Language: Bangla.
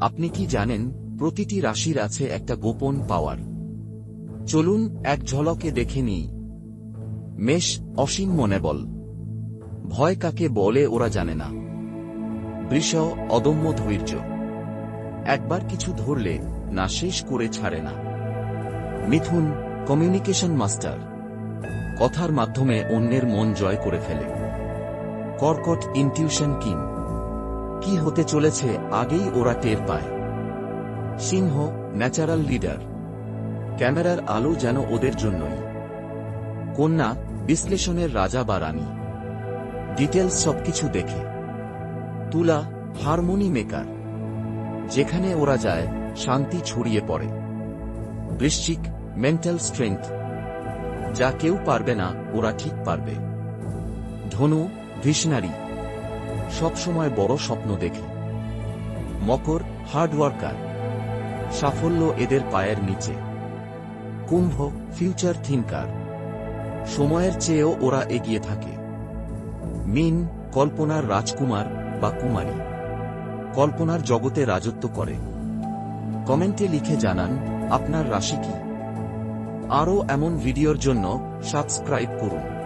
আপনি কি জানেন, প্রতিটি রাশির আছে একটা গোপন পাওয়ার চলুন এক ঝলকে দেখে নিই। মেষ অসীম মনে বল। ভয় কাকে বলে ওরা জানে না। বৃষ অদম্য ধৈর্য। একবার কিছু ধরলে, না শেষ করে ছাড়ে না। মিথুন কমিউনিকেশন মাস্টার কথার মাধ্যমে অন্যের মন জয় করে ফেলে। কর্কট ইনটিউশন কিং কি হতে চলেছে, আগেই ওরা টের পায়। সিংহ, ন্যাচারাল লিডার। ক্যামেরার আলো যেন ওদের জন্যই। কন্যা, বিশ্লেষণের রাজা বা রানী। ডিটেলস সবকিছু দেখে। তুলা, হারমোনি মেকার। যেখানে ওরা যায়, শান্তি ছড়িয়ে পড়ে। বৃশ্চিক, মেন্টাল স্ট্রেংথ। যা কেউ পারবে না, ওরা ঠিক পারবে। ধনু, ভিশনারি। সবসময় বড় স্বপ্ন দেখে। মকর হার্ড ওয়ার্কার সাফল্য এদের পায়ের নিচে। কুম্ভ ফিউচার থিঙ্কার সময়ের চেয়েও ওরা এগিয়ে থাকে। মিন, কল্পনার রাজকুমার বা কুমারী। কল্পনার জগতে রাজত্ব করে। কমেন্টে লিখে জানান, আপনার রাশি কি? আরও এমন ভিডিওর জন্য সাবস্ক্রাইব করুন।